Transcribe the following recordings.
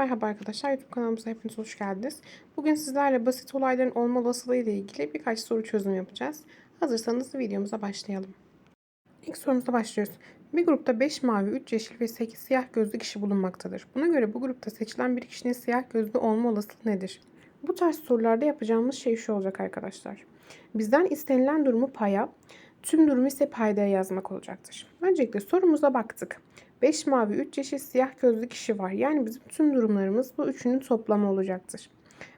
Merhaba arkadaşlar, YouTube kanalımıza hepiniz hoş geldiniz. Bugün sizlerle basit olayların olma olasılığı ile ilgili birkaç soru çözümü yapacağız. Hazırsanız videomuza başlayalım. İlk sorumuza başlıyoruz. Bir grupta 5 mavi, 3 yeşil ve 8 siyah gözlü kişi bulunmaktadır. Buna göre bu grupta seçilen bir kişinin siyah gözlü olma olasılığı nedir? Bu tarz sorularda yapacağımız şey şu olacak arkadaşlar. Bizden istenilen durumu paya, tüm durumu ise paydaya yazmak olacaktır. Öncelikle sorumuza baktık. 5 mavi, 3 yeşil, siyah gözlü kişi var. Yani bizim tüm durumlarımız bu üçünün toplamı olacaktır.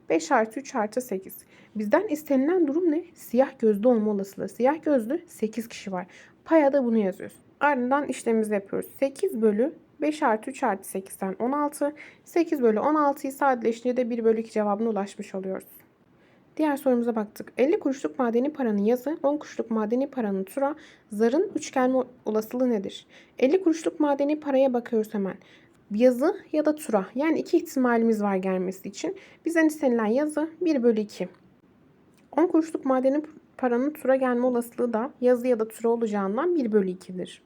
5 artı 3 artı 8. Bizden istenilen durum ne? Siyah gözlü olma olasılığı. Siyah gözlü 8 kişi var. Paya da bunu yazıyoruz. Ardından işlemimizi yapıyoruz. 8 bölü 5 artı 3 artı 8'den 16. 8 bölü 16'yı sadeleştirince de 1 bölü 2 cevabına ulaşmış oluyoruz. Diğer sorumuza baktık. 50 kuruşluk madeni paranın yazı, 10 kuruşluk madeni paranın tura, zarın üçgen olasılığı nedir? 50 kuruşluk madeni paraya bakıyoruz hemen. Yazı ya da tura. Yani iki ihtimalimiz var gelmesi için. Bizden istenilen yazı 1 bölü 2. 10 kuruşluk madeni paranın tura gelme olasılığı da yazı ya da tura olacağından 1 bölü 2'dir.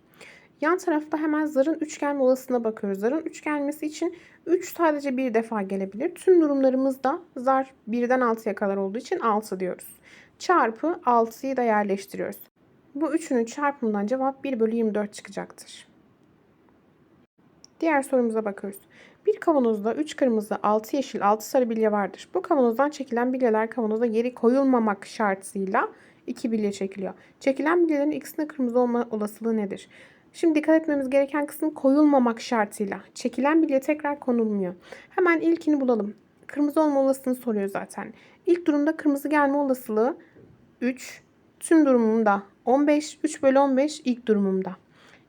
Yan tarafta hemen zarın 3 gelme olasılığına bakıyoruz. Zarın 3 gelmesi için 3 sadece bir defa gelebilir. Tüm durumlarımızda zar 1'den 6'ya kadar olduğu için 6 diyoruz. Çarpı 6'yı da yerleştiriyoruz. Bu üçünün çarpımından cevap 1 bölü 24 çıkacaktır. Diğer sorumuza bakıyoruz. Bir kavanozda 3 kırmızı, 6 yeşil, 6 sarı bilye vardır. Bu kavanozdan çekilen bilyeler kavanoza geri koyulmamak şartıyla 2 bilye çekiliyor. Çekilen bilyelerin ikisinde kırmızı olma olasılığı nedir? Şimdi dikkat etmemiz gereken kısım koyulmamak şartıyla. Çekilen bilye tekrar konulmuyor. Hemen ilkini bulalım. Kırmızı olma olasılığını soruyor zaten. İlk durumda kırmızı gelme olasılığı 3. Tüm durumumda 15. 3 bölü 15 ilk durumumda.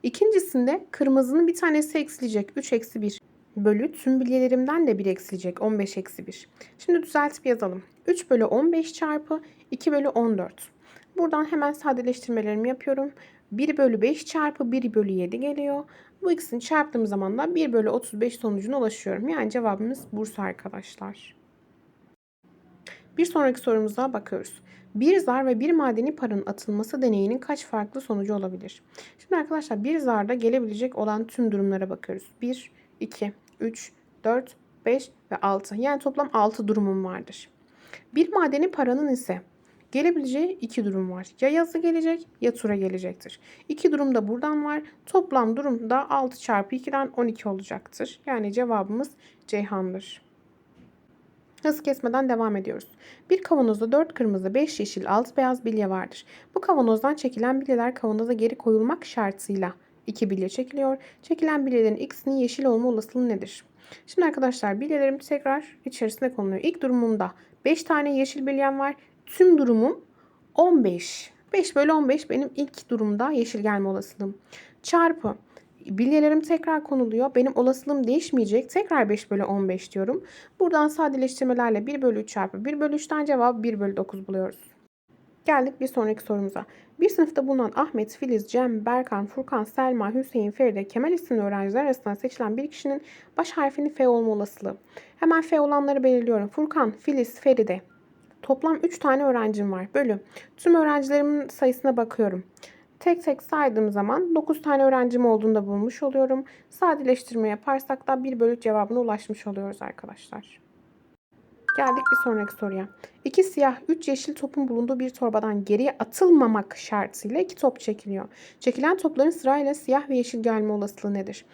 İkincisinde kırmızının bir tanesi eksilecek. 3 eksi 1 bölü tüm bilyelerimden de 1 eksilecek. 15 eksi 1. Şimdi düzeltip yazalım. 3 bölü 15 çarpı 2 bölü 14. Buradan hemen sadeleştirmelerimi yapıyorum. 1 bölü 5 çarpı 1 bölü 7 geliyor. Bu ikisini çarptığım zaman da 1 bölü 35 sonucuna ulaşıyorum. Yani cevabımız Bursa arkadaşlar. Bir sonraki sorumuza bakıyoruz. Bir zar ve bir madeni paranın atılması deneyinin kaç farklı sonucu olabilir? Şimdi arkadaşlar bir zarda gelebilecek olan tüm durumlara bakıyoruz. 1, 2, 3, 4, 5 ve 6. Yani toplam 6 durumum vardır. Bir madeni paranın ise Gelebileceği iki durum var. Ya yazı gelecek ya tura gelecektir. İki durum da buradan var. Toplam durum da 6 çarpı 2'den 12 olacaktır. Yani cevabımız Ceyhan'dır. Hız kesmeden devam ediyoruz. Bir kavanozda 4 kırmızı, 5 yeşil, 6 beyaz bilye vardır. Bu kavanozdan çekilen bilyeler kavanoza geri koyulmak şartıyla 2 bilye çekiliyor. Çekilen bilyelerin ikisinin yeşil olma olasılığı nedir? Şimdi arkadaşlar bilyelerim tekrar içerisine konuluyor. İlk durumumda 5 tane yeşil bilyem var tüm durumum 15. 5 bölü 15 benim ilk durumda yeşil gelme olasılığım. Çarpı bilyelerim tekrar konuluyor. Benim olasılığım değişmeyecek. Tekrar 5 bölü 15 diyorum. Buradan sadeleştirmelerle 1 bölü 3 çarpı 1 bölü 3'ten cevabı 1 bölü 9 buluyoruz. Geldik bir sonraki sorumuza. Bir sınıfta bulunan Ahmet, Filiz, Cem, Berkan, Furkan, Selma, Hüseyin, Feride, Kemal isimli öğrenciler arasından seçilen bir kişinin baş harfini F olma olasılığı. Hemen F olanları belirliyorum. Furkan, Filiz, Feride, Toplam 3 tane öğrencim var. Bölü. Tüm öğrencilerimin sayısına bakıyorum. Tek tek saydığım zaman 9 tane öğrencim olduğunu da bulmuş oluyorum. Sadeleştirme yaparsak da 1 bölü cevabına ulaşmış oluyoruz arkadaşlar. Geldik bir sonraki soruya. İki siyah, üç yeşil topun bulunduğu bir torbadan geriye atılmamak şartıyla iki top çekiliyor. Çekilen topların sırayla siyah ve yeşil gelme olasılığı nedir?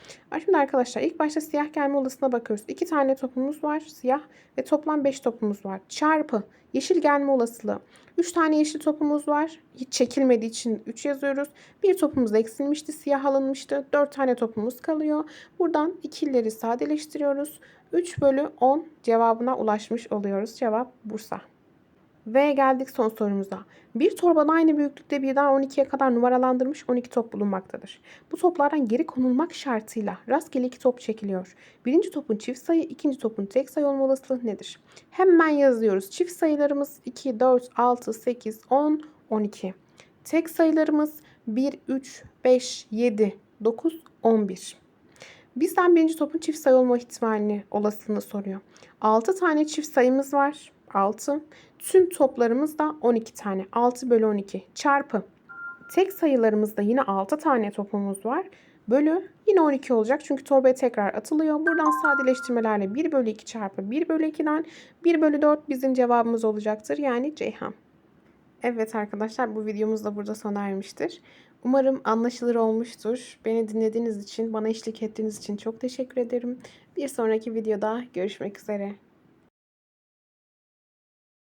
Şimdi arkadaşlar ilk başta siyah gelme olasılığına bakıyoruz. İki tane topumuz var siyah ve toplam beş topumuz var. Çarpı yeşil gelme olasılığı. Üç tane yeşil topumuz var. Hiç çekilmediği için 3 yazıyoruz. Bir topumuz eksilmişti, siyah alınmıştı. 4 tane topumuz kalıyor. Buradan ikileri sadeleştiriyoruz. 3 bölü 10 cevabına ulaşmış oluyoruz. Cevap Bursa. Ve geldik son sorumuza. Bir torbada aynı büyüklükte birden 12'ye kadar numaralandırmış 12 top bulunmaktadır. Bu toplardan geri konulmak şartıyla rastgele iki top çekiliyor. Birinci topun çift sayı, ikinci topun tek sayı olma olasılığı nedir? Hemen yazıyoruz. Çift sayılarımız 2, 4, 6, 8, 10, 12. Tek sayılarımız 1, 3, 5, 7, 9, 11. Bizden birinci topun çift sayı olma ihtimalini, olasılığını soruyor. 6 tane çift sayımız var. 6. Tüm toplarımız da 12 tane. 6 bölü 12 çarpı. Tek sayılarımızda yine 6 tane topumuz var. bölü yine 12 olacak. Çünkü torbaya tekrar atılıyor. Buradan sadeleştirmelerle 1 bölü 2 çarpı 1 bölü 2'den 1 bölü 4 bizim cevabımız olacaktır. Yani Ceyhan. Evet arkadaşlar bu videomuz da burada sona ermiştir. Umarım anlaşılır olmuştur. Beni dinlediğiniz için, bana eşlik ettiğiniz için çok teşekkür ederim. Bir sonraki videoda görüşmek üzere.